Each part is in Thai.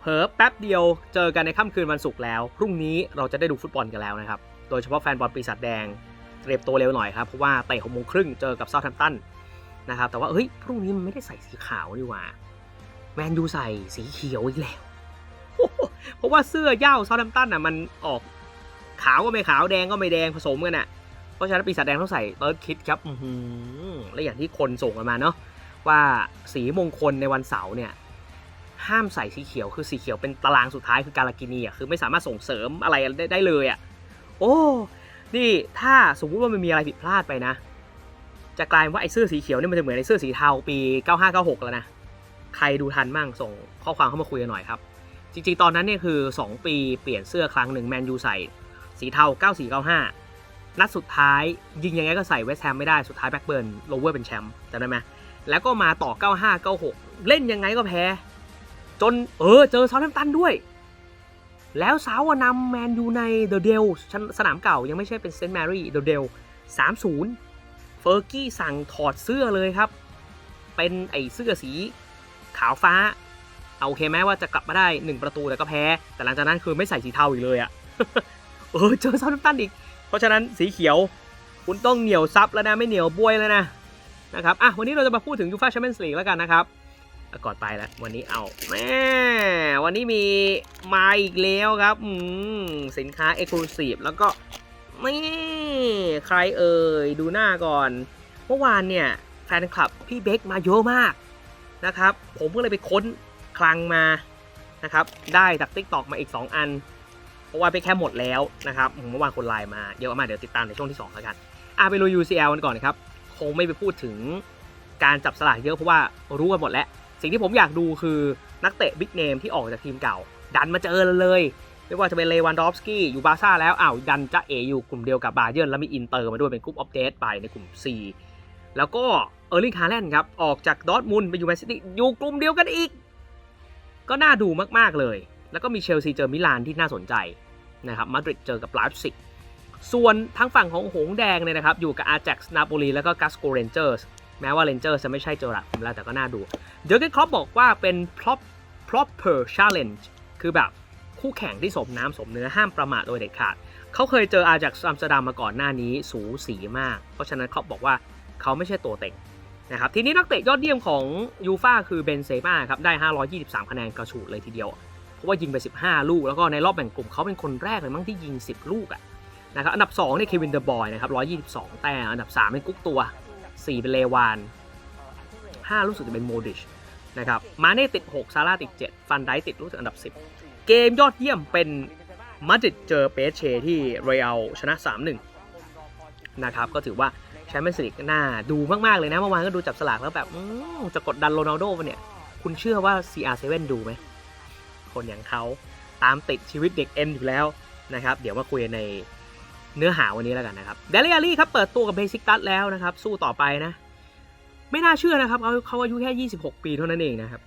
เผลอแป๊บเดียวเจอกันในค่ำคืนวันศุกร์แล้ว พรุ่งนี้เราจะได้ดูฟุตบอลกันแล้วนะครับ โดยเฉพาะแฟนบอลปีศาจแดง เตรียมตัวเร็วหน่อยครับ เพราะว่าเตะหกโมงครึ่งเจอกับเซาท์แฮมป์ตันนะครับ แต่ว่าเฮ้ย พรุ่งนี้มันไม่ได้ใส่สีขาวนี่หว่า แมนยูใส่สีเขียวอีกแล้ว เพราะว่าเสื้อเย้าเซาท์แฮมป์ตันอะมันออกขาวก็ไม่ขาวแดงก็ไม่แดงผสมกันอะ เพราะฉะนั้นปีศาจแดงต้องใส่เติร์ดคิดครับและอย่างที่คนส่งกันมาเนาะว่าสีมงคลในวันเสาร์เนี่ย ห้ามใส่สีเขียวคือสีเขียวเป็นตารางสุดท้ายคือการากินีอะคือไม่สามารถส่งเสริมอะไรได้ได้เลยอะโอ้นี่ถ้าสมมุติว่ามันมีอะไรผิดพลาดไปนะ จะกลายเป็นว่าไอ้เสื้อสีเขียวเนี่ยมันจะเหมือนไอ้เสื้อสีเทาปี 9596 แล้วนะใครดูทันมั่งส่งข้อความเข้ามาคุยกันหน่อยครับ จริงๆ ตอนนั้นเนี่ยคือ 2 ปีเปลี่ยนเสื้อครั้งหนึ่งแมนยูใส่สีเทา 9495 นัดสุดท้ายยิงยังไงก็ใส่เวสต์แฮมไม่ได้สุดท้ายแบ็กเบิร์นโลเวอร์เป็นแชมป์จำได้ไหมแล้วก็มาต่อ 9596 เล่นยังไงก็แพ้ จนเออเจอเซาท์แฮมป์ตันด้วย แล้วเซาท์อะนำแมนยูในเดอะเดลสนามเก่ายังไม่ใช่เป็นเซนต์แมรี่เดอะเดล3-0เฟอร์กี้สั่งถอดเสื้อเลยครับ เป็นไอเสื้อสีขาวฟ้า เอาโอเคไหมว่าจะกลับมาได้ 1 ประตูแต่ก็แพ้ แต่หลังจากนั้นคือไม่ใส่สีเทาอีกเลยอะเออเจอเซาท์แฮมป์ตันอีก เพราะฉะนั้นสีเขียวคุณต้องเหนียวซับแล้วนะไม่เหนียวบวยแล้วนะนะครับอะวันนี้เราจะมาพูดถึงยูฟ่าแชมเปี้ยนส์ลีกแล้วกันนะครับ ก่อนไปแล้ววันนี้เอาแม่วันนี้มีมาอีกแล้วครับอืมสินค้าเอ็กซ์คลูซีฟแล้วก็นี่ใครเอ่ยดูหน้าก่อน เมื่อวานเนี่ยแฟนคลับพี่เบคมาเยอะมากนะครับ ผมก็เลยไปค้นคลังมานะครับ ได้จากติ๊กตอกมาอีก 2 อัน เพราะว่าไปแค่หมดแล้วนะครับเมื่อวานคนไลน์มาเยอะมากเดี๋ยวติดตามในช่วงที่2แล้วกันอะไปลุย UCL กันก่อนครับ คงไม่ไปพูดถึงการจับสลากเยอะเพราะว่ารู้กันหมดแล้ว สิ่งที่ผมอยากดูคือนักเตะบิ๊กเนมที่ออกจากทีมเก่า ดันมาเจอเลย ไม่ว่าจะเป็นเลวันดอฟสกี้อยู่บาร์ซ่าแล้วอ้าวดันจะเออยู่กลุ่มเดียวกับบาเยิร์แล้วมีอินเตอร์มาด้วยเป็นกลุ่มออฟเดตไปในกลุ่ม C แล้วก็เออร์ลิงฮาแลนด์ครับ ออกจากดอร์ทมุนไปอยู่แมนซิตี้อยู่กลุ่มเดียวกันอีก ก็น่าดูมาก ๆ เลย แล้วก็มีเชลซีเจอมิลานที่น่าสนใจนะครับมาดริดเจอกับไลฟ์ซิกส่วนทางฝั่งของหงส์แดงเนี่ยนะครับ อยู่กับอา a x นาโปลีแล้วก็กัสโกเรนเจอร์ส แม้ว่าเรนเจอร์จะไม่ใช่เจอรัดผมแล้วแต่ก็น่าดู เดอร์เกนครอปบอกว่าเป็น prop proper challenge คือแบบคู่แข่งที่สมน้ำสมเนื้อห้ามประมาทโดยเด็ดขาด เขาเคยเจออาจากอัมสเตอร์ดัมมาก่อนหน้านี้สูสีมาก เพราะฉะนั้นครอปบอกว่าเขาไม่ใช่ตัวเต็งนะครับทีนี้นักเตะยอดเยี่ยมของยูฟาคือเบนเซม่าครับได้ 523 คะแนนกระฉูดเลยทีเดียว เพราะว่ายิงไป 15 ลูก แล้วก็ในรอบแบ่งกลุ่มเขาเป็นคนแรกเลยมั้งที่ยิง 10 ลูกอะนะครับอันดับ2เนี่ยเควินเดอร์บอยนะครับ122 แต้มอันดับ3เป็นกุ๊กตัว 4 เป็นเลวาน 5 รู้สึกจะเป็นโมดิชนะครับ มาเน่ติด 6 ซาร่าติด 7 ฟันไดติดรู้สึกอันดับ 10 เกมยอดเยี่ยมเป็นมาดริดเจอเปเชที่เรอัลชนะ 3-1 นะครับ ก็ถือว่าแชมเปี้ยนส์ลีกน่าดูมาก ๆ เลยนะ เมื่อวานก็ดูจับสลากแล้วแบบอื้อจะกดดันโรนัลโดปะเนี่ย คุณเชื่อว่า CR7 ดูไหม คนอย่างเขาตามติดชีวิตเด็กเอ็นอยู่แล้วนะครับ เดี๋ยวมาคุยใน เนื้อหาวันนี้แล้วกันนะครับเดลิอารี่ครับเปิดตัวกับเบสิกตัสแล้วนะครับ สู้ต่อไปนะ ไม่น่าเชื่อนะครับเขาเขาอายุแค่ 26 ปีเท่านั้นเองนะครับ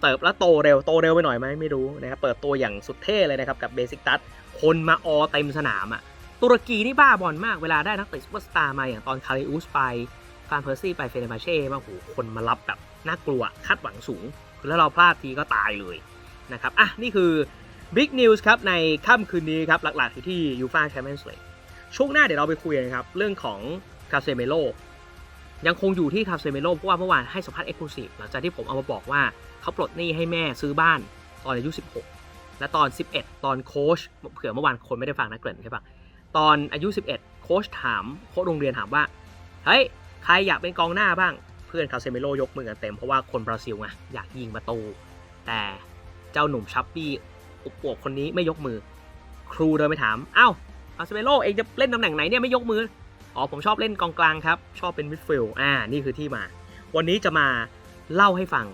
เติบแล้วโตเร็วโตเร็วไปหน่อยไหมไม่รู้นะครับเปิดตัวอย่างสุดเท่เลยนะครับกับเบสิกตัสคนมาออเต็มสนามอะ่ะตุรกีนี่บ้าบอลมากเวลาได้นักเตะซุปเปอร์สตาร์มาอย่างตอนคาริอุสไปฟานเพอร์ซี่ไปเฟเนบาเช่มาโหคนมารับแบบน่ากลัวคาดหวังสูงแล้วเราพลาดทีก็ตายเลยนะครับอะนี่คือ บิ๊กนิวส์ครับในค่ำคืนนี้ครับหลักๆอยู่ที่ยูฟาแชมเปี้ยนส์ลีกช่วงหน้าเดี๋ยวเราไปคุยกันครับเรื่องของคาเซเมโลยังคงอยู่ที่คาเซเมโลเพราะว่าเมื่อวานให้สัมภาษณ์เอ็กซ์คลูซีฟหลังจากที่ผมเอามาบอกว่าเขาปลดหนี้ให้แม่ซื้อบ้านตอนอายุ 16 และตอน 11 ตอนโค้ชเผื่อเมื่อวานคนไม่ได้ฟังนะเกริ่นใช่ปะตอนอายุ 11 โค้ชถามโค้ชโรงเรียนถามว่าเฮ้ยใครอยากเป็นกองหน้าบ้าง เพื่อนคาเซเมโลยกมือกันเต็มเพราะว่าคนบราซิลไงอยากยิงประตู แต่เจ้าหนุ่มชัปปี้ อุบอวบคนนี้ไม่ยกมือ ครูเดินไปถามเอ้าคาเซเมโลเองจะเล่นตำแหน่งไหนเนี่ยไม่ยกมืออ๋อผมชอบเล่นกองกลางครับ ชอบเป็นมิดฟิลด์อ่านี่คือที่มา วันนี้จะมาเล่าให้ฟัง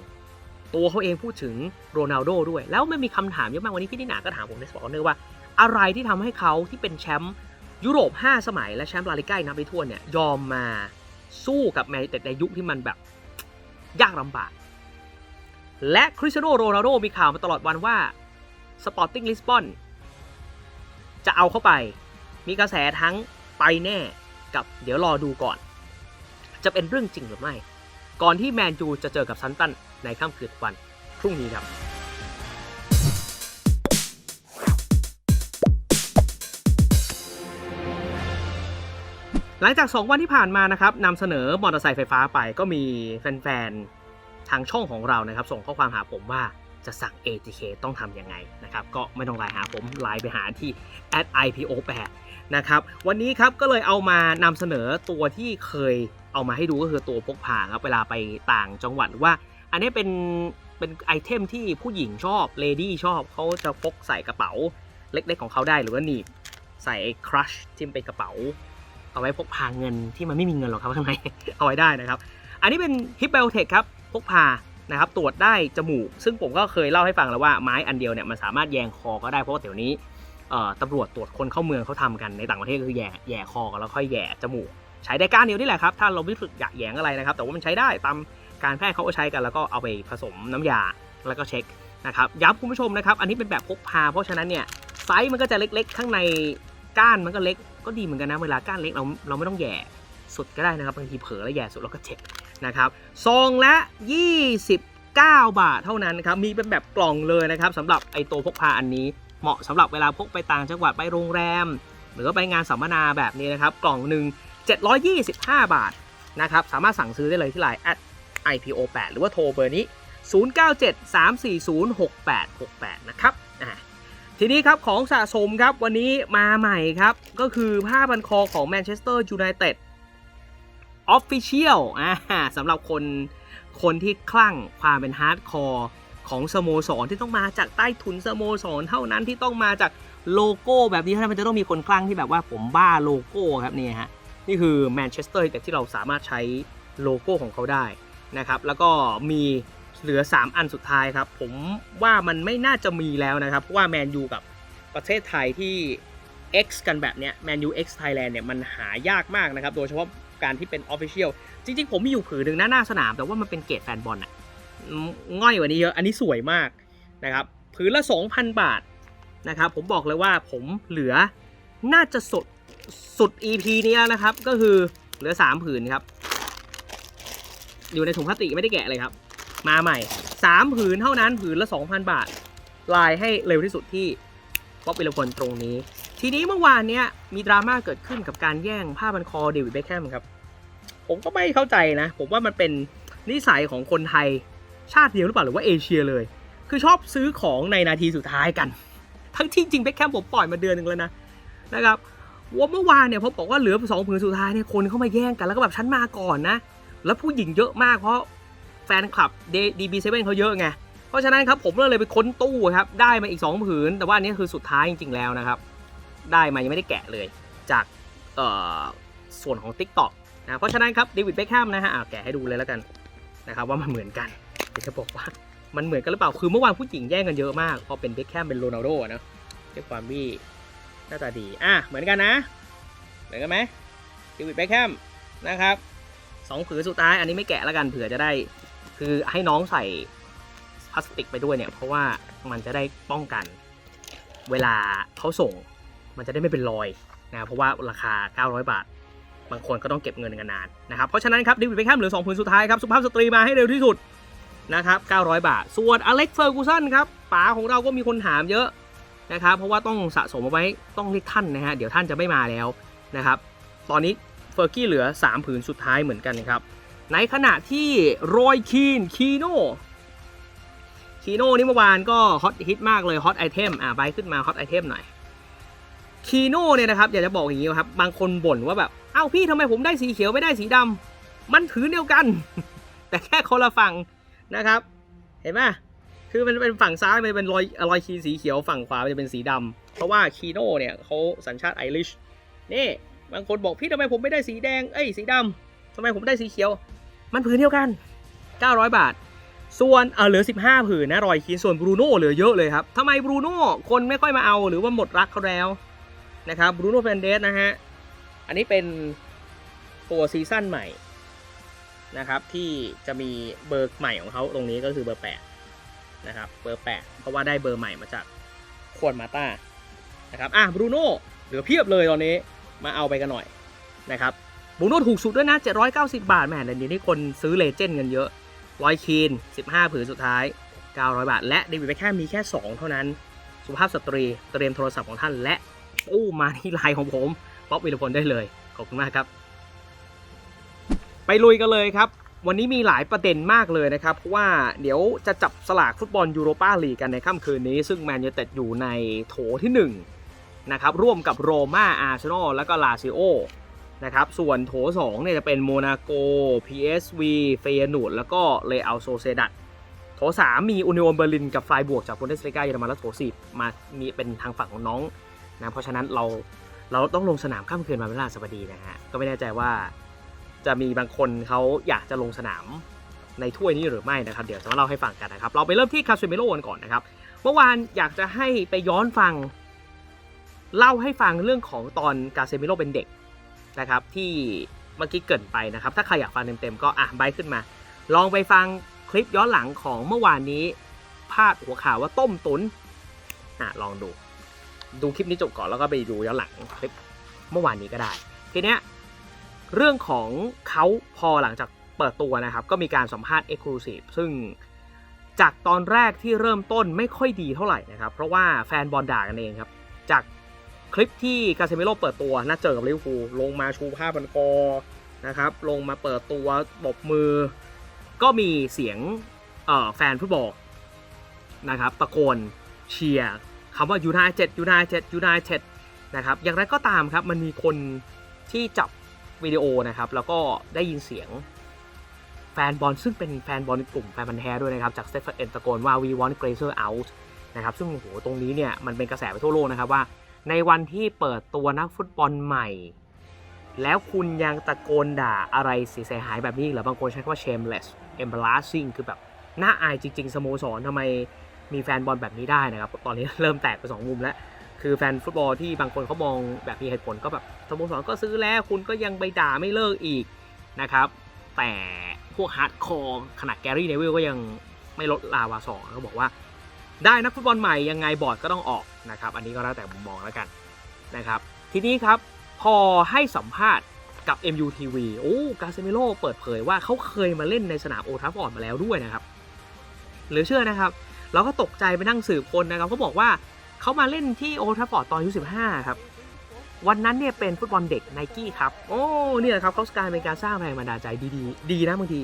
ตัวเขาเองพูดถึงโรนัลโดด้วย แล้วไม่มีคำถามเยอะมากวันนี้พี่นิหนาก็ถามผมในสปอร์ตเนอร์ว่า อะไรที่ทำให้เขาที่เป็นแชมป์ยุโรป 5 สมัยและแชมป์ลาลิก้านับไปทั่วเนี่ยยอมมาสู้กับแมนยูแต่ในยุคที่มันแบบยากลำบาก และคริสเตียโนโรนัลโดมีข่าวมาตลอดวันว่า สปอร์ติ้งลิสบอนจะเอาเข้าไป มีกระแสทั้งไปแน่กับเดี๋ยวรอดูก่อน จะเป็นเรื่องจริงหรือไม่ ก่อนที่แมนยูจะเจอกับซันตันในค่ำคืนวันพรุ่งนี้ครับหลังจาก 2 วันที่ผ่านมานะครับนำเสนอมอเตอร์ไซค์ไฟฟ้าไปก็มีแฟน ๆ ทางช่องของเรานะครับ ส่งข้อความหาผมว่า จะสั่ง ATK ต้องทำยังไงนะครับ ก็ไม่ต้องไลน์หาผมไลน์ไปหาที่ @ipo8 นะครับวันนี้ครับก็เลยเอามานำเสนอตัวที่เคยเอามาให้ดูก็คือตัวพกพาครับเวลาไปต่างจังหวัดหรือว่า อันนี้เป็นเป็นไอเทมที่ผู้หญิงชอบเลดี้ชอบเขาจะพกใส่กระเป๋าเล็กๆของเขาได้หรือว่าหนีบใส่ครัชที่เป็นกระเป๋า เอาไว้พกพาเงินที่มันไม่มีเงินหรอกครับข้างในเอาไว้ได้นะครับ อันนี้เป็นฮิปเบลเทคครับพกพา นะครับตรวจได้จมูก ซึ่งผมก็เคยเล่าให้ฟังแล้วว่าไม้อันเดียวเนี่ยมันสามารถแยงคอก็ได้เพราะว่าเดี๋ยวนี้ตำรวจตรวจคนเข้าเมืองเขาทำกันในต่างประเทศคือแย่แย่คอกันแล้วค่อยแย่จมูก ใช้ได้ก้านเดียวนี่แหละครับถ้าเราไม่ฝึกอยากแยงอะไรนะครับ แต่ว่ามันใช้ได้ตามการแพทย์เขาก็ใช้กันแล้วก็เอาไปผสมน้ำยาแล้วก็เช็คนะครับย้ำคุณผู้ชมนะครับ อันนี้เป็นแบบพกพา เพราะฉะนั้นเนี่ยไซส์มันก็จะเล็กๆ ข้างในก้านมันก็เล็กก็ดีเหมือนกันนะเวลาก้านเล็กเราเราไม่ต้องแย่สุดก็ได้นะครับบางทีเผลอแล้วแย่สุดเราก็เจ็บ นะครับซองละ 29 บาทเท่านั้นครับมีเป็นแบบกล่องเลยนะครับสำหรับไอตัวพกพาอันนี้ เหมาะสำหรับเวลาพกไปต่างจังหวัดไปโรงแรม หรือว่าไปงานสัมมนาแบบนี้นะครับ กล่องหนึ่ง725 บาทนะครับสามารถสั่งซื้อได้เลยที่ไลน์ at ipo8 หรือว่าโทรเบอร์นี้ 0973406868 นะครับทีนี้ครับของสะสมครับวันนี้มาใหม่ครับ ก็คือผ้าพันคอของแมนเชสเตอร์ยูไนเต็ด ออฟฟิเชียลอ่าสำหรับคนคนที่คลั่งความเป็นฮาร์ดคอร์ของสโมสรที่ต้องมาจากใต้ถุนสโมสรเท่านั้นที่ต้องมาจากโลโก้แบบนี้เท่านั้นมันจะต้องมีคนคลั่งที่แบบว่าผมบ้าโลโก้ครับนี่ฮะนี่คือแมนเชสเตอร์แต่ที่เราสามารถใช้โลโก้ของเขาได้นะครับแล้วก็มีเหลือ 3 อันสุดท้ายครับ ผมว่ามันไม่น่าจะมีแล้วนะครับเพราะว่าแมนยูกับประเทศไทยที่ X กันแบบเนี้ยแมนยู X Thailand เนี่ยมันหายากมากนะครับ โดยเฉพาะ การที่เป็น Official จริงๆ ผมมีอยู่ผืนหนึ่งหน้าหน้าสนาม แต่ว่ามันเป็นเกรดแฟนบอลอะง่อยกว่านี้เยอะ อันนี้สวยมากนะครับผืนละ 2,000 บาทนะครับผมบอกเลยว่าผมเหลือน่าจะสุดสุด EP นี้แล้วนะครับ ก็คือเหลือ 3 ผืนครับ อยู่ในถุงพลาสติกไม่ได้แกะเลยครับ มาใหม่ 3 ผืนเท่านั้นผืนละ 2,000 บาท ลายให้เร็วที่สุดที่ป๊อปวิลพลตรงนี้ ทีนี้เมื่อวานเนี้ยมีดราม่าเกิดขึ้นกับการแย่งผ้าพันคอเดวิดเบคแฮมครับ ผมก็ไม่เข้าใจนะ ผมว่ามันเป็นนิสัยของคนไทยชาติเดียวหรือเปล่าหรือว่าเอเชียเลย คือชอบซื้อของในนาทีสุดท้ายกัน ทั้งที่จริงเบคแฮมผมปล่อยมาเดือนหนึ่งแล้วนะนะครับว่าเมื่อวานเนี่ยผมบอกว่าเหลือสองผืนสุดท้ายเนี่ยคนเข้ามาแย่งกันแล้วก็แบบฉันมาก่อนนะ แล้วผู้หญิงเยอะมากเพราะแฟนคลับ DB7 เซเว่นเขาเยอะไงเพราะฉะนั้นครับผมก็เลยไปค้นตู้ครับได้มาอีก2ผืนแต่ว่าอันนี้คือสุดท้ายจริงๆแล้วนะครับ ได้มายังไม่ได้แกะเลยจากส่วนของ TikTok นะเพราะฉะนั้นครับเดวิดเบคแฮมนะฮะอะแกะให้ดูเลยแล้วกันนะครับว่ามันเหมือนกันเดี๋ยวจะบอกว่ามันเหมือนกันหรือเปล่าคือเมื่อวานผู้หญิงแย่งกันเยอะมากพอเป็นเบคแฮมเป็นโรนัลโดนะด้วยความที่หน้าตาดีอะเหมือนกันนะ เหมือนกันไหมเดวิดเบคแฮมนะครับสองผืนสุดท้ายอันนี้ไม่แกะแล้วกันเผื่อจะได้ คือให้น้องใส่พลาสติกไปด้วยเนี่ยเพราะว่ามันจะได้ป้องกัน เวลาเขาส่ง มันจะได้ไม่เป็นรอยนะเพราะว่าราคา 900 บาท บางคนก็ต้องเก็บเงินกันนานนะครับเพราะฉะนั้นครับดิวิดเบคแฮมเหลือ2ผืนสุดท้ายครับสุภาพสตรีมาให้เร็วที่สุดนะครับ 900 บาท ส่วนอเล็กเฟอร์กูสันครับป๋าของเราก็มีคนถามเยอะนะครับเพราะว่าต้องสะสมเอาไว้ต้องเรียกท่านนะฮะเดี๋ยวท่านจะไม่มาแล้วนะครับตอนนี้เฟอร์กี้เหลือ 3 ผืนสุดท้ายเหมือนกันครับในขณะที่รอยคีนคีโนคีโนนี่เมื่อวานก็ฮอตฮิตมากเลยฮอตไอเทมอะไปขึ้นมาฮอตไอเทมหน่อย คีโน่เนี่ยนะครับอยากจะบอกอย่างนี้ครับบางคนบ่นว่าแบบเอ้าพี่ทำไมผมได้สีเขียวไม่ได้สีดำมันถือเดียวกัน แต่แค่คนละฝั่งนะครับ เห็นไหมคือมันเป็นฝั่งซ้ายมันเป็นรอยรอยคีนสีเขียวฝั่งขวามันจะเป็นสีดำเพราะว่าคีโน่เนี่ยเขาสัญชาติไอริชนี่บางคนบอกพี่ทำไมผมไม่ได้สีแดงเอ้ยสีดำทำไมผมได้สีเขียว มันผืนเดียวกัน 900 บาท ส่วนเออเหลือ 15 ผืนนะรอยคีนส่วนบรูโน่เหลือเยอะเลยครับทำไมบรูโน่คนไม่ค่อยมาเอาหรือว่าหมดรักเขาแล้ว นะครับบรูโน่แฟนเดสนะฮะ อันนี้เป็นตัวซีซั่นใหม่นะครับที่จะมีเบอร์ใหม่ของเขาตรงนี้ก็คือเบอร์8นะครับเบอร์ 8 เพราะว่าได้เบอร์ใหม่มาจากควอนมาต้านะครับอะบรูโน่เหลือเพียบเลยตอนนี้มาเอาไปกันหน่อยนะครับบรูโน่ถูกสุดด้วยนะ 790 บาทแหมเดี๋ยวนี้คนซื้อเลเจนด์กันเยอะร้อยคีน 15 ผืนสุดท้าย 900 บาท และเดวิดเบคแฮมมีแค่ 2 เท่านั้น สุภาพสตรีเตรียมโทรศัพท์ของท่านและ อู้มาที่ไลน์ของผมป๊อปวิรพลได้เลย ขอบคุณมากครับ ไปลุยกันเลยครับ วันนี้มีหลายประเด็นมากเลยนะครับ เพราะว่าเดี๋ยวจะจับสลากฟุตบอลยูโรปาลีกกันในค่ำคืนนี้ ซึ่งแมนยูเต็ดอยู่ในโถที่ 1 นะครับ ร่วมกับโรม่าอาร์เซนอลแล้วก็ลาซิโอนะครับ ส่วนโถ2เนี่ยจะเป็นโมนาโก PSV เฟยนูดแล้วก็เลอัลโซเซดัตโถ3มีอุนิโอนเบอร์ลินกับไฟบวกจากบุนเดสลีกาเยอรมันและโถ4มามีเป็นทางฝั่งของน้อง นะเพราะฉะนั้นเราเราต้องลงสนามค่ำคืนวันพฤหัสบดีนะฮะก็ไม่แน่ใจว่าจะมีบางคนเขาอยากจะลงสนามในถ้วยนี้หรือไม่นะครับ เดี๋ยวจะมาเล่าให้ฟังกันนะครับ เราไปเริ่มที่คาเซมิโลกันก่อนนะครับ เมื่อวานอยากจะให้ไปย้อนฟัง เล่าให้ฟังเรื่องของตอนกาเซมิโลเป็นเด็กนะครับที่เมื่อกี้เกินไปนะครับ ถ้าใครอยากฟังเต็มๆก็อะใบขึ้นมา ลองไปฟังคลิปย้อนหลังของเมื่อวานนี้พาดหัวข่าวว่าต้มตุนอะลองดู ดูคลิปนี้จบก่อนแล้วก็ไปดูย้อนหลังคลิปเมื่อวานนี้ก็ได้ ทีเนี้ยเรื่องของเขาพอหลังจากเปิดตัวนะครับ ก็มีการสัมภาษณ์ Exclusive ซึ่งจากตอนแรกที่เริ่มต้นไม่ค่อยดีเท่าไหร่นะครับ เพราะว่าแฟนบอลด่ากันเองครับ จากคลิปที่กาเซมิโลเปิดตัวนัดเจอกับลิเวอร์พูลลงมาชูผ้าบันคอนะครับ ลงมาเปิดตัวบกมือ ก็มีเสียงแฟนฟุตบอลนะครับตะโกนเชียร์ คำว่า United United United นะครับ อย่างไรก็ตามครับ มันมีคนที่จับวิดีโอนะครับ แล้วก็ได้ยินเสียงแฟนบอลซึ่งเป็นแฟนบอลกลุ่มแฟนพันธ์แท้ด้วยนะครับ จากสเตฟานเอนตะโกนว่า we want Glazer out นะครับ ซึ่งโหตรงนี้เนี่ย มันเป็นกระแสไปทั่วโลกนะครับว่า ในวันที่เปิดตัวนักฟุตบอลใหม่ แล้วคุณยังตะโกนด่าอะไรเสียหายแบบนี้เหรือบางคนใช้คำว่า shameless embarrassing คือแบบน่าอายจริง ๆ สโมสรทำไม มีแฟนบอลแบบนี้ได้นะครับ ตอนนี้เริ่มแตกไปสองมุมแล้ว คือแฟนฟุตบอลที่บางคนเขามองแบบมีเหตุผลก็แบบสโมสรก็ซื้อแล้วคุณก็ยังไปด่าไม่เลิกอีกนะครับ แต่พวกฮาร์ดคอร์ขนาดแกรี่เนวิลก็ยังไม่ลดลาวาสองเขาบอกว่า ได้นักฟุตบอลใหม่ยังไงบอร์ดก็ต้องออกนะครับ อันนี้ก็แล้วแต่มุมมองแล้วกันนะครับ ทีนี้ครับพอให้สัมภาษณ์กับ MUTV โอ้กาเซมิโลเปิดเผยว่าเขาเคยมาเล่นในสนามโอทาฟอร์ดมาแล้วด้วยนะครับ หรือเชื่อนะครับ เราก็ตกใจไปนั่งสืบคนนะครับเขาบอกว่าเขามาเล่นที่โอทัฟฟอร์ดตอนอายุ15 ครับ วันนั้นเนี่ยเป็นฟุตบอลเด็กไนกี้ครับ โอ้เนี่ยครับเขาสกายเป็นการสร้างแรงบันดาลใจดีๆ ดีนะบางที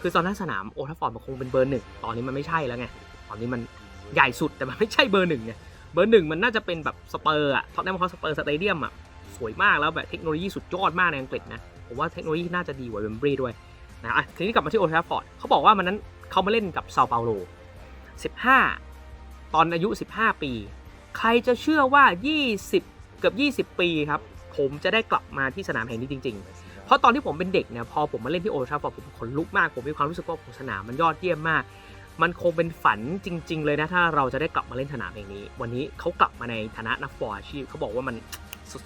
คือตอนนั้นสนามโอทัฟฟอร์ดมันคงเป็นเบอร์หนึ่งตอนนี้มันไม่ใช่แล้วไงตอนนี้มันใหญ่สุดแต่มันไม่ใช่เบอร์หนึ่งไงเบอร์หนึ่งมันน่าจะเป็นแบบสเปอร์อะท็อตแนมฮอสเปอร์สเตเดียมอะสวยมากแล้วแบบเทคโนโลยีสุดยอดมากในอังกฤษนะผมว่าเทคโนโลยีน่าจะดีกว่าเวมบรีด้วยนะอะทีนี้กลับมาที่โอทัฟฟอร์ดเขาบอกว่ามันนั้นเขามาเล่นกับเซาเปาโล 15 ตอนอายุ 15 ปี ใครจะเชื่อว่า 20 เกือบ 20 ปีครับ ผมจะได้กลับมาที่สนามแห่งนี้จริง ๆ เพราะตอนที่ผมเป็นเด็กเนี่ยพอผมมาเล่นที่โอทราฟอร์ดผมขนลุกมาก ผมมีความรู้สึกว่าสนามมันยอดเยี่ยมมาก มันคงเป็นฝันจริง ๆ เลยนะถ้าเราจะได้กลับมาเล่นสนามแห่งนี้ วันนี้เขากลับมาในฐานะนักฟุตบอลอาชีพเขาบอกว่ามัน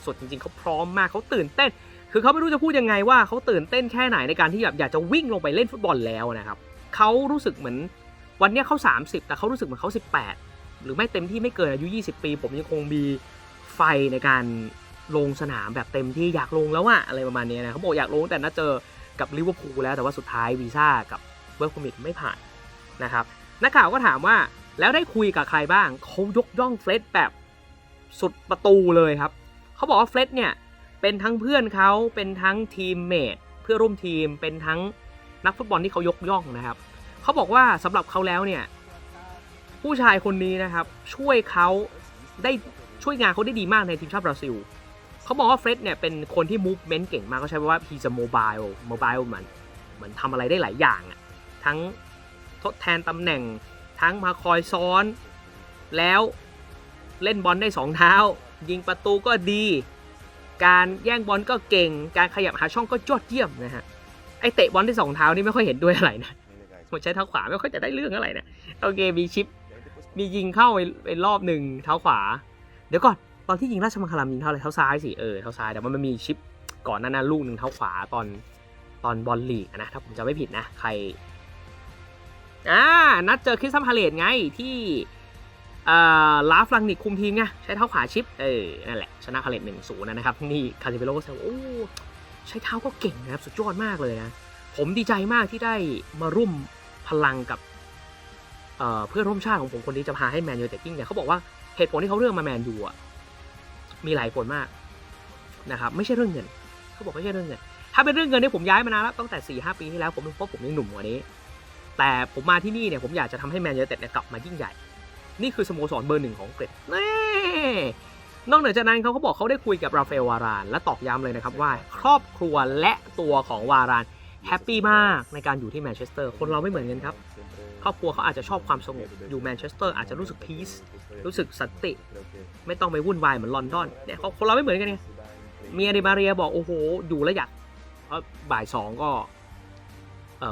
สุดๆจริงๆเขาพร้อมมากเขาตื่นเต้น คือเขาไม่รู้จะพูดยังไงว่าเขาตื่นเต้นแค่ไหนในการที่แบบอยากจะวิ่งลงไปเล่นฟุตบอลแล้วนะครับเขารู้สึกเหมือน วันนี้เขา 30 แต่เขารู้สึกเหมือนเขา 18 หรือไม่เต็มที่ไม่เกินอายุ 20 ปี ผมยังคงมีไฟในการลงสนามแบบเต็มที่อยากลงแล้วอะอะไรประมาณนี้นะเขาบอกอยากลงแต่นัดเจอกับลิเวอร์พูลแล้วแต่ว่าสุดท้ายวีซ่ากับเวิร์กพอมิทไม่ผ่านนะครับนักข่าวก็ถามว่าแล้วได้คุยกับใครบ้างเขายกย่องเฟรดแบบสุดประตูเลยครับเขาบอกว่าเฟรดเนี่ยเป็นทั้งเพื่อนเขาเป็นทั้งทีมเมทเพื่อร่วมทีมเป็นทั้งนักฟุตบอลที่เขายกย่องนะครับ เขาบอกว่าสำหรับเขาแล้วเนี่ย ผู้ชายคนนี้นะครับ ช่วยเขาได้ช่วยงานเขาได้ดีมากในทีมชาติบราซิลเขาบอกว่าเฟร็ดเนี่ยเป็นคนที่ movement เก่งมากเขาใช้ว่า he's a mobile mobile เหมือนเหมือนทำอะไรได้หลายอย่างอะทั้งทดแทนตำแหน่งทั้งมาคอยซ้อน แล้วเล่นบอลได้สองเท้า ยิงประตูก็ดี การแย่งบอลก็เก่ง การขยับหาช่องก็ยอดเยี่ยมนะฮะไอเตะบอลได้สองเท้านี่ไม่ค่อยเห็นด้วยอะไรนะ ผมใช้เท้าขวาไม่ค่อยจะได้เรื่องอะไรเนะโอเคมีชิปมียิงเข้าไปไปรอบหนึ่งเท้าขวา เดี๋ยวก่อนตอนที่ยิงราชมังคลามยิงเท้าอะไรเท้าซ้ายสิเออเท้าซ้ายแต่ว่ามันมีชิปก่อนหนานั้นลูกหนึ่งเท้าขวาตอนตอนบอลลีกนะถ้าผมจำไม่ผิดนะใครอ่านัดเจอคริสตัมพาเลตไงที่เอ่อลาฟลังนิกคุมทีมไงใช้เท้าขวาชิปเออนั่นแหละชนะพาเลตหนึ่งศูนย์นะครับนี่คาซิเบโลก็แซวโอ้ใช้เท้าก็เก่งนะครับสุดยอดมากเลยนะผมดีใจมากที่ได้มาร่วม ลังกับเพื่อนร่วมชาติของผมคนนี้จะพาให้แมนยูแต่กิ้งเนี่ยเขาบอกว่าเหตุผลที่เขาเลือกมาแมนยูอะมีหลายผลมากนะครับไม่ใช่เรื่องเงินเขาบอกไม่ใช่เรื่องเงินถ้าเป็นเรื่องเงินเนี่ยผมย้ายมานานแล้วตั้งแต่4ี่หปีที่แล้วผมเพราะผมยังหนุ่มกว่านี้ แต่ผมมาที่นี่เนี่ยผมอยากจะทำให้แมนยูเต็ดเนี่ยกลับมายิ่งใหญ่ นี่คือสโมสรเบอร์หนึ่งของอังกฤษแน่นอกเหนือจากนั้นเขาก็บอกเขาได้คุยกับราฟาเอลวาราน และตอกย้ำเลยนะครับว่า ครอบครัวและตัวของวาราน แฮปปี้มากในการอยู่ที่แมนเชสเตอร์ คนเราไม่เหมือนกันครับ ครอบครัวเขาอาจจะชอบความสงบ อยู่แมนเชสเตอร์อาจจะรู้สึกพีซรู้สึกสันติ ไม่ต้องไปวุ่นวายเหมือนลอนดอนเนี่ยเขาคนเราไม่เหมือนกันไงเมียเดมาเรียบอกโอ้โห อยู่แล้วอยากเพราะบ่ายสองก็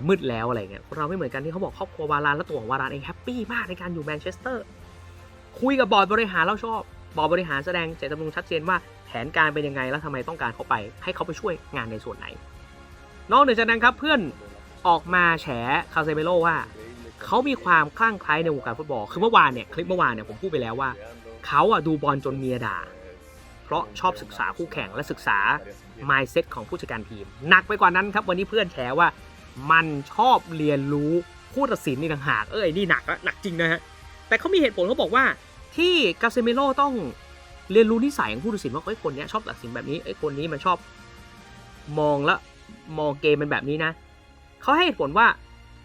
มืดแล้วอะไรเงี้ยเราไม่เหมือนกันที่เขาบอกครอบครัววารานและตัวของวารานเองแฮปปี้มากในการอยู่แมนเชสเตอร์คุยกับบอร์ดบริหารแล้วชอบ บอร์ดบริหารแสดงเจตจำนงชัดเจนว่าแผนการเป็นยังไงแล้วทำไมต้องการเขาไป ให้เขาไปช่วยงานในส่วนไหน นอกเหนือจากนั้นครับเพื่อนออกมาแฉคาเซเมโลว่า เขามีความคลั่งไคล้ในวงการฟุตบอล คือเมื่อวานเนี่ยคลิปเมื่อวานเนี่ยผมพูดไปแล้วว่า เขาอะดูบอลจนเมียด่า เพราะชอบศึกษาคู่แข่งและศึกษา mindset ของผู้จัดการทีม หนักไปกว่านั้นครับวันนี้เพื่อนแฉว่า มันชอบเรียนรู้ผู้ตัดสินนี่ต่างหาก เอ้ยนี่หนักอะหนักจริงนะฮะ แต่เขามีเหตุผลเขาบอกว่าที่กาเซเมโลต้องเรียนรู้นิสัยของผู้ตัดสินว่าไอ้คนเนี้ยชอบตัดสินแบบนี้ไอ้คนนี้มันชอบมองแล้ว มองเกมเป็นแบบนี้นะเขาให้ผลว่า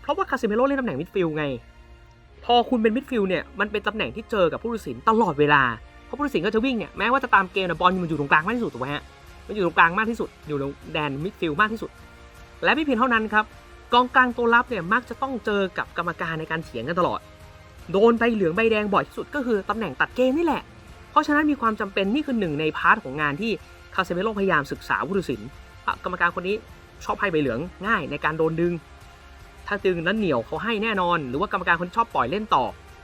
เพราะว่าคาเซเมโลเล่นตำแหน่งมิดฟิลด์ไง พอคุณเป็นมิดฟิลด์เนี่ยมันเป็นตำแหน่งที่เจอกับผู้ตัดสินตลอดเวลา เพราะผู้ตัดสินก็จะวิ่งเนี่ยแม้ว่าจะตามเกมนะบอลมันอยู่ตรงกลางมากที่สุดถูกไหมฮะมันอยู่ตรงกลางมากที่สุด อยู่ตรงแดนมิดฟิลด์มากที่สุด และไม่เพียงเท่านั้นครับกองกลางตัวรับเนี่ยมักจะต้องเจอกับกรรมการในการเถียงกันตลอด โดนใบเหลืองใบแดงบ่อยที่สุดก็คือตำแหน่งตัดเกมนี่แหละ เพราะฉะนั้นมีความจำเป็นนี่คือหนึ่งในพาร์ทของงานที่คาเซเมโลพยายามศึกษาผู้ตัดสินอะกรรมการคนนี้ ชอบให้ใบเหลืองง่ายในการโดนดึง ถ้าดึงแล้วเหนียวเขาให้แน่นอน หรือว่ากรรมการคนชอบปล่อยเล่นต่อ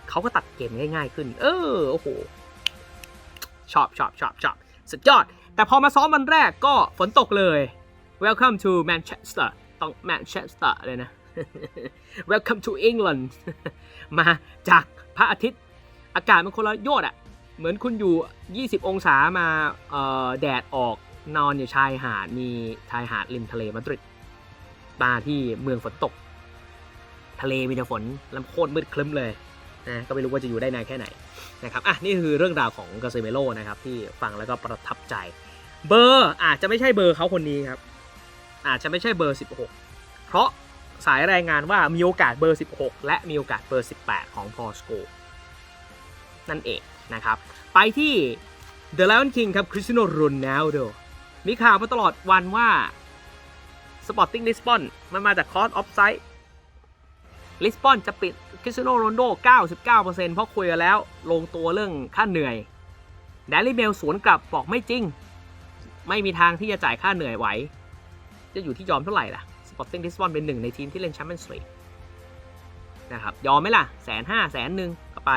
เขาก็ตัดเกมง่าย ๆ ขึ้น เออโอ้โหชอบชอบชอบชอบสุดยอด แต่พอมาซ้อมวันแรกก็ฝนตกเลย Welcome to Manchester ต้อง Manchester เลยนะ Welcome to England มาจากพระอาทิตย์ อากาศมันคนละยชน์อะเหมือนคุณอยู่ 20 องศามาแดดออก นอนอยู่ชายหาดมีชายหาดริมทะเลมาดริดมาที่เมืองฝนตก ทะเลมีแต่ฝนลำโคตรมืดคลึ้มเลยนะก็ไม่รู้ว่าจะอยู่ได้นานแค่ไหนนะครับอะนี่คือเรื่องราวของกาเซเมโลนะครับ ที่ฟังแล้วก็ประทับใจ เบอร์อาจจะไม่ใช่เบอร์เขาคนนี้ครับ อาจจะไม่ใช่เบอร์ 16 เพราะสายรายงานว่ามีโอกาสเบอร์ 16 และมีโอกาสเบอร์ 18 ของพอสโกนั่นเองนะครับ ไปที่ The Lion King ครับคริสติโนโรนัลโด มีข่าวมาตลอดวันว่า Sporting Lisbon มันมาจากคอร์สออฟไซด์ลิสบอนจะปิดคริสโนโรนโด 99%เพราะคุยกันแล้วลงตัวเรื่องค่าเหนื่อยแดลี่เมลสวนกลับบอกไม่จริง ไม่มีทางที่จะจ่ายค่าเหนื่อยไหว จะอยู่ที่ยอมเท่าไหร่ล่ะ Sporting Lisbon เป็นหนึ่งในทีมที่เล่นแชมเปี้ยนส์ลีกนะครับยอมไหมล่ะแสนห้าแสนหนึ่งก็ไป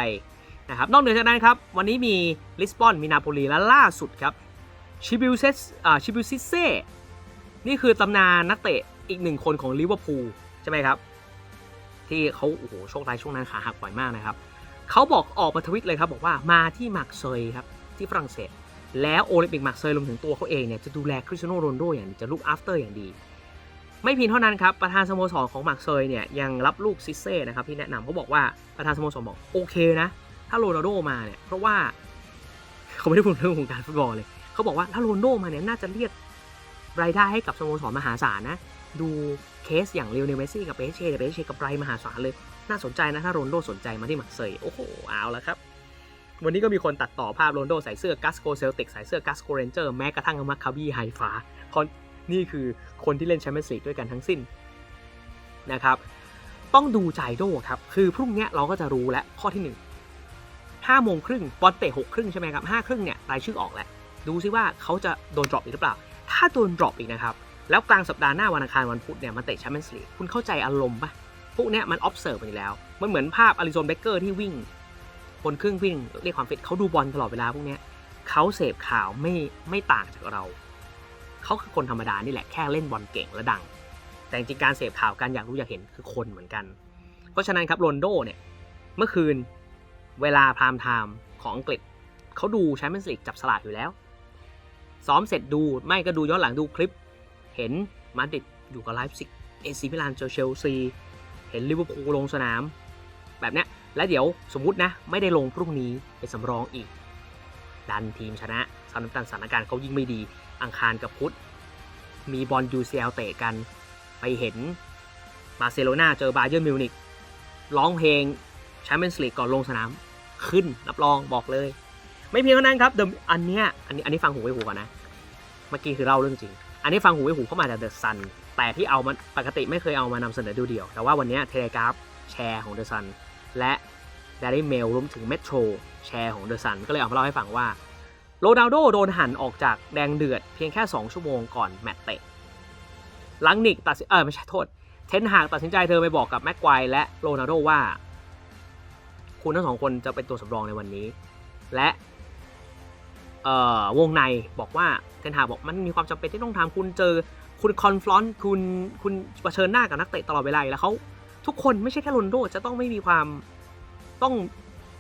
นะครับนอกเหนือจากนั้นครับ วันนี้มีลิสบอนมีนาโปลีและล่าสุดครับ ชิบิวเซสอ่าชิบิวซิเซ่นี่คือตำนานนักเตะอีกหนึ่งคนของลิเวอร์พูลใช่ไหมครับ ที่เขาโอ้โหโชคร้ายช่วงนั้นขาหักบ่อยมากนะครับเขาบอกออกมาทวิตเลยครับ บอกว่ามาที่มาร์กเซยครับ ที่ฝรั่งเศส แล้วโอลิมปิกมาร์กเซยรวมถึงตัวเขาเองเนี่ยจะดูแลคริสเตียโนโรนโดอย่างจะลุกอัฟเตอร์อย่างดี ไม่เพียงเท่านั้นครับ ประธานสโมสรของมาร์กเซยเนี่ยยังรับลูกซิเซ่นะครับที่แนะนำเขาบอกว่าประธานสโมสรบอกโอเคนะ ถ้าโรนัลโดมาเนี่ยเพราะว่าเขาไม่ได้พูดเรื่องของการฟุตบอลเลย เขาบอกว่าถ้าโรนโดมาเนี่ยน่าจะเรียกรายได้ให้กับสโมสรมหาศาลนะ ดูเคสอย่างเรียวเนลเมซี่กับเปเช่เปเช่กับไรมหาศาลเลย น่าสนใจนะถ้าโรนโดสนใจมาที่มักเซยโอ้โหเอาล้วครับ วันนี้ก็มีคนตัดต่อภาพโรนโดใส่เสื้อกัสโกเซลติกใส่เสื้อกัสโกเรนเจอร์แม้กระทั่งมัคคาบีไฮฟ้าเพราะนี่คือคนที่เล่นแชมเปี้ยนส์ลีกด้วยกันทั้งสิ้นนะครับต้องดูใจโดครับ คือพรุ่งนี้เราก็จะรู้แล้วข้อที่หนึ่งห้าโมงครึ่งบอลเตะหกครึ่งใช่ไหมครับห้าครึ่งเนี่ยรายชื่อออกแล้ว ดูซิว่าเขาจะโดนดรอปอีกหรือเปล่า ถ้าโดนดรอปอีกนะครับ แล้วกลางสัปดาห์หน้าวันอังคารวันพุธเนี่ยมันเตะแชมเปี้ยนส์ลีกคุณเข้าใจอารมณ์ปะพวกเนี้ยมัน observe ไปแล้ว มันเหมือนภาพอาริโซนเบเกอร์ที่วิ่งบนเครื่องวิ่งเรียกความฟิตเขาดูบอลตลอดเวลาพวกเนี้ยเขาเสพข่าวไม่ไม่ต่างจากเรา เขาคือคนธรรมดานี่แหละแค่เล่นบอลเก่งและดัง แต่จริงการเสพข่าวการอยากรู้อยากเห็นคือคนเหมือนกัน เพราะฉะนั้นครับโรนโดเนี่ยเมื่อคืนเวลาพรามไทม์ของอังกฤษเขาดูแชมเปี้ยนส์ลีกจับสลากอยู่แล้ว ซ้อมเสร็จดูไม่ก็ดูย้อนหลังดูคลิป เห็นมาดริดอยู่กับไลฟ์ซิกเอซีมิลานเจอเชลซีเห็นลิเวอร์พูลลงสนาม แบบเนี้ยแล้วเดี๋ยวสมมุตินะ ไม่ได้ลงพรุ่งนี้เป็นสำรองอีก ดันทีมชนะซาน้ำตันสถานการณ์เขายิ่งไม่ดี อังคารกับพุธมีบอล UCL เตะกัน ไปเห็นบาร์เซโลนาเจอบาเยิร์มิวนิกร้องเพลงแชมเปี้ยนส์ลีกก่อนลงสนาม ขึ้นรับรองบอกเลย ไม่เพียงเท่านั้นครับ The อันเนี้ยอันนี้อันนี้ฟังหูไว้หูก่อนนะ เมื่อกี้คือเล่าเรื่องจริง อันนี้ฟังหูไว้หูเข้ามาจากเดอะซันแต่ที่เอามันปกติไม่เคยเอามานำเสนอดูเดียว แต่ว่าวันนี้เทเลกราฟแชร์ของเดอะซันและ Daily Mail รวมถึง Metro แชร์ของเดอะซันก็เลยเอามาเล่าให้ฟังว่าโรนัลโดโดนหันออกจากแดงเดือดเพียงแค่ 2 ชั่วโมงก่อนแมตช์เตะลังนิกตัดสินเออไม่ใช่โทษ เทนหากตัดสินใจเธอไปบอกกับแม็กควายและโรนัลโดว่า คุณทั้งสองคนจะเป็นตัวสำรองในวันนี้ และ วงในบอกว่าเทนหาบอกมันมีความจำเป็นที่ต้องทำคุณเจอคุณคอนฟลอนต์คุณคุณเผชิญหน้ากับนักเตะตลอดเวลาแล้วเขาทุกคนไม่ใช่แค่โรนโดจะต้องไม่มีความต้อง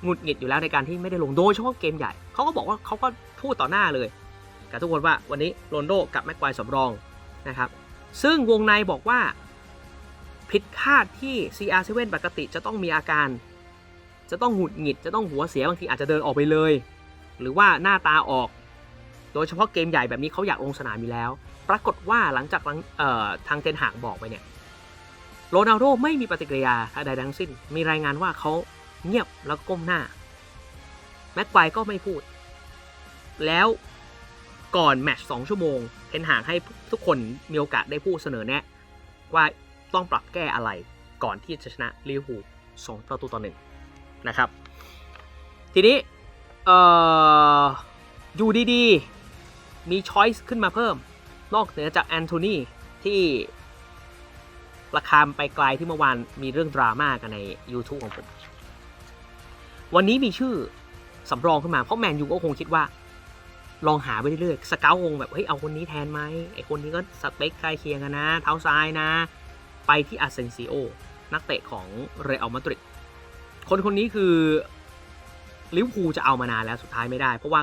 หงุดหงิดอยู่แล้วในการที่ไม่ได้ลงโดยเฉพาะเกมใหญ่เขาก็บอกว่าเขาก็พูดต่อหน้าเลยกับทุกคนว่าวันนี้โรนโดกับแม็กควายสำรองนะครับ ซึ่งวงในบอกว่า ผิดคาดที่ CR7 ปกติจะต้องมีอาการ จะต้องหงุดหงิด จะต้องหัวเสียบางทีอาจจะเดินออกไปเลย หรือว่าหน้าตาออก โดยเฉพาะเกมใหญ่แบบนี้เขาอยากลงสนามอยู่แล้ว ปรากฏว่าหลังจากทางเทนหางบอกไปเนี่ยโรนัลโดไม่มีปฏิกิริยาใดทั้งสิ้น มีรายงานว่าเขาเงียบแล้วก้มหน้า แม็กไกวก็ไม่พูด แล้วก่อนแมตช์2ชั่วโมง เทนหางให้ทุกคนมีโอกาสได้พูดเสนอแนะ ว่าต้องปรับแก้อะไรก่อนที่จะชนะลิเวอร์พูลสองประตูต่อหนึ่งนะครับ ทีนี้ เอ่ออยู่ดีๆ มีช้อยส์ขึ้นมาเพิ่ม นอกเหนือจากแอนโทนีที่ราคามไปไกลที่เมื่อวานมีเรื่องดราม่ากันใน YouTube ของผม วันนี้มีชื่อสำรองขึ้นมา เพราะแมนยูก็คงคิดว่า ลองหาไปเรื่อยๆ สเกลคงแบบ เฮ้ย เอาคนนี้แทนไหมไอคนนี้ก็สเปคใกล้เคียงกันนะ เท้าซ้ายนะ ไปที่อาเซนซิโอ นักเตะของเรอัลมาดริดคนคนนี้คือ ลิเวอร์พูลจะเอามานานแล้วสุดท้ายไม่ได้ เพราะว่า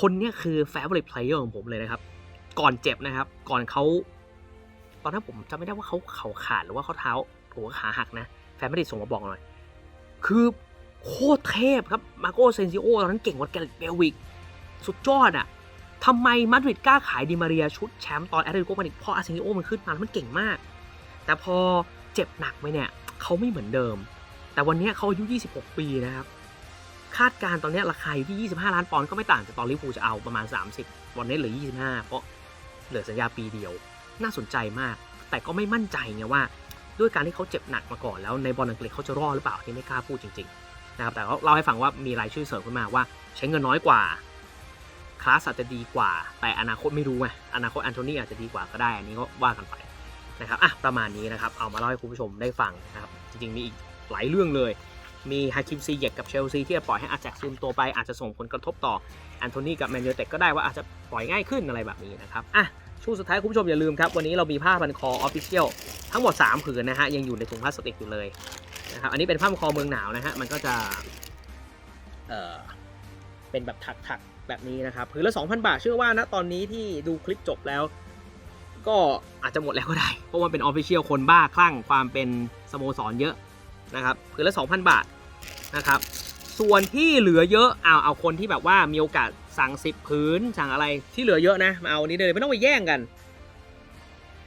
คนเนี้ยคือ favorite player ของผมเลยนะครับ ก่อนเจ็บนะครับ ก่อนเขาตอนนั้นผมจำไม่ได้ว่าเขาเข่าขาดหรือว่าเขาเท้าหัวขาหักนะ แฟนไม่ได้ส่งมาบอกหน่อย คือโคตรเทพครับ มาโกเซนซิโอตอนนั้นเก่งกว่าแกเรตเบลวิก สุดยอดอะทำไมมาดริดกล้าขายดิมาเรียชุดแชมป์ตอนแอตเลติโกมาดริดเพราะอาเซนซิโอมันขึ้นมาแล้วมันเก่งมาก แต่พอเจ็บหนักไปเนี่ยเขาไม่เหมือนเดิม แต่วันนี้เขาอายุ 26 ปีนะครับ คาดการณ์ตอนนี้ราคาอยู่ที่ 25 ล้านปอนด์ก็ไม่ต่างจากตอนลิเวอร์พูลจะเอาประมาณ 30 วันนี้เหลือ 25 เพราะเหลือสัญญาปีเดียว น่าสนใจมาก แต่ก็ไม่มั่นใจไงว่า ด้วยการที่เขาเจ็บหนักมาก่อนแล้วในบอลอังกฤษเขาจะรอดหรือเปล่าที่ไม่กล้าพูดจริงๆนะครับแต่เล่าให้ฟังว่ามีรายชื่อเสริมขึ้นมาว่า ใช้เงินน้อยกว่าคลาสอาจจะดีกว่า แต่อนาคตไม่รู้ไงอนาคตแอนโทนีอาจจะดีกว่าก็ได้อันนี้ก็ว่ากันไปนะครับอะประมาณนี้นะครับเอามาเล่าให้คุณผู้ชมได้ฟังนะครับจริงๆมีอีกหลายเรื่องเลย มีฮาคิมซีเยกกับเชลซีที่จะปล่อยให้อาแจกซูมตัวไปอาจจะส่งผลกระทบต่อแอนโทนีกับแมนยูเต็ดก็ได้ว่าอาจจะปล่อยง่ายขึ้นอะไรแบบนี้นะครับอะช่วงสุดท้ายคุณผู้ชมอย่าลืมครับ วันนี้เรามีผ้าพันคอออฟฟิเชียลทั้งหมด 3 ผืนนะฮะ ยังอยู่ในถุงพลาสติกอยู่เลยนะครับอันนี้เป็นผ้าพันคอเมืองหนาวนะฮะ มันก็จะเอ่อเป็นแบบถักๆ แบบนี้นะครับผืนละ 2,000 บาท เชื่อว่านะตอนนี้ที่ดูคลิปจบแล้ว ก็อาจจะหมดแล้วก็ได้ เพราะว่าเป็นออฟฟิเชียลคนบ้าคลั่งความเป็นสโมสรเยอะ นะครับผืนละ 2,000 บาทนะครับ ส่วนที่เหลือเยอะเอาเอาคนที่แบบว่ามีโอกาสสั่ง 10ผืนสั่งอะไรที่เหลือเยอะนะมาเอาอันนี้เลยไม่ต้องไปแย่งกัน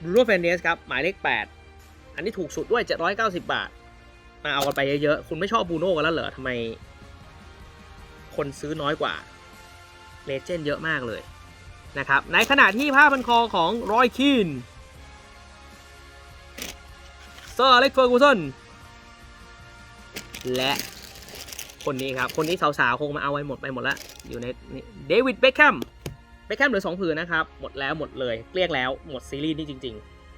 บรูโน่เฟนเดสครับหมายเลข 8 อันนี้ถูกสุดด้วย 790 บาท มาเอากันไปเยอะๆคุณไม่ชอบบูโน่กันแล้วเหรอทำไม คนซื้อน้อยกว่าเลเจนด์เยอะมากเลยนะครับในขณะที่ผ้าพันคอของรอยคีนเซอร์อเล็กเฟอร์กูสัน และคนนี้ครับ คนนี้สาวๆ คงมาเอาไว้หมดไปหมดแล้วอยู่ในนี่เดวิดเบคแฮม เบคแฮมเหลือสองผืนนะครับ หมดแล้วหมดเลย เกลี้ยงแล้ว หมดซีรีส์นี่จริง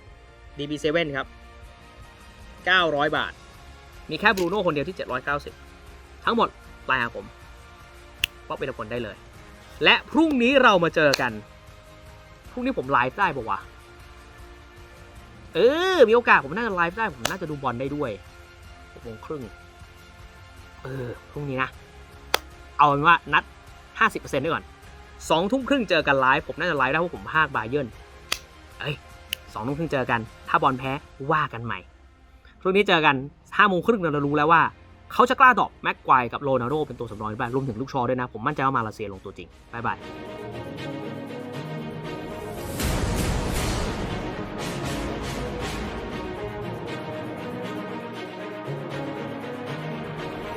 ๆ DB7 ครับ 900 บาท มีแค่บรูโน่คนเดียวที่ 790 ทั้งหมดรายหาผมป๊อกเป็นผลได้เลย และพรุ่งนี้เรามาเจอกัน พรุ่งนี้ผมไลฟ์ได้ปะวะ เออ มีโอกาสผมน่าจะไลฟ์ได้ ผมน่าจะดูบอลได้ด้วยหกโมงครึ่ง เออพรุ่งนี้นะ เอาเป็นว่านัด 50%ด้วยก่อนสองทุ่มครึ่งเจอกันไลฟ์ผมน่าจะไลฟ์ได้เพราะผมภาคบาเยิร์นเอ้ยสองทุ่มครึ่งเจอกัน ถ้าบอลแพ้ว่ากันใหม่พรุ่งนี้เจอกันห้าโมงครึ่งเรารู้แล้วว่า เขาจะกล้าดรอปแม็กควายกับโรนัลโดเป็นตัวสำรองหรือเปล่ารวมถึงลูกชอด้วยนะ ผมมั่นใจว่ามาเลเซียลงตัวจริงบ๊ายบาย